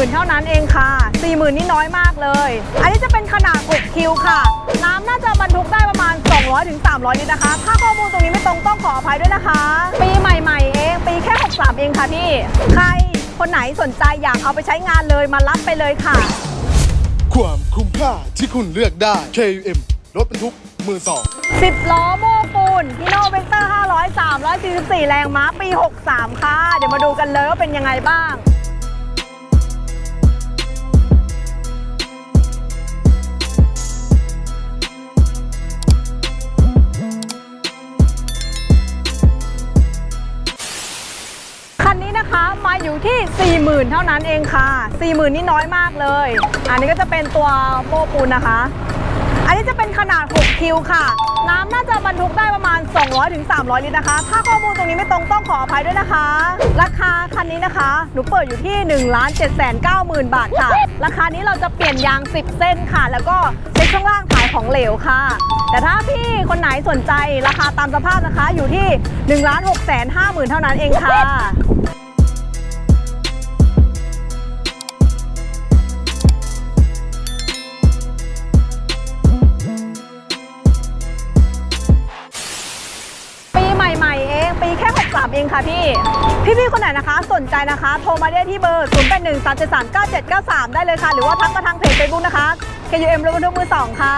40,000เท่านั้นเองค่ะ40,000นี่น้อยมากเลย อันนี้จะเป็นขนาด6คิวค่ะ น้ำน่าจะบรรทุกได้ประมาณ 200ถึง300ลิตรนะคะ ถ้าข้อมูลตรงนี้ไม่ตรงต้องขออภัยด้วยนะคะ ปีใหม่ๆเอง ปีแค่ 63 เองค่ะพี่ ใครคนไหนสนใจอยากเอาไปใช้งานเลยมารับไปเลยค่ะ ความคุ้มค่าที่คุณเลือกได้ KM รถบรรทุกมือสอง10ล้อโม้ปูนพีโน่เวกเตอร์500 344 แรงม้าปี 63 ค่ะ เดี๋ยวมาดูกันเลยว่าเป็นยังไงบ้าง นี้นะคะมาอยู่ที่ 40,000 เท่านั้นเองค่ะ 40,000 นี่น้อยมากเลย อันนี้ก็จะเป็นตัวโม้ปูนนะคะ อันนี้จะเป็นขนาด 6 คิวค่ะ น้ำน่าจะบรรทุกได้ประมาณ 200-300ถึงลิตรนะคะ ถ้าข้อมูลตรงนี้ไม่ตรงต้องขออภัยด้วยนะคะ ราคาคันนี้นะคะ หนูเปิดอยู่ที่ 1 7 9 0 0 0 บาทค่ะ ราคานี้เราจะเปลี่ยนยาง 10 เส้นค่ะ แล้วก็เช็คช่วงล่างถ่ายของเหลวค่ะแต่ถ้าพี่คนไหนสนใจราคาตามสภาพนะคะอยู่ที่ 1 6 5 0 0 0 0 เท่านั้นเองค่ะ 3 เองค่ะพี่ พี่ๆคนไหนนะคะ สนใจนะคะ โทรมาได้ที่เบอร์ 0 8 1 3 7 3 9 7 9 3 ได้เลยค่ะ หรือว่าทักมาทางเพจเฟซบุ๊กนะคะ KUM รถบรรทุกมือสองค่ะ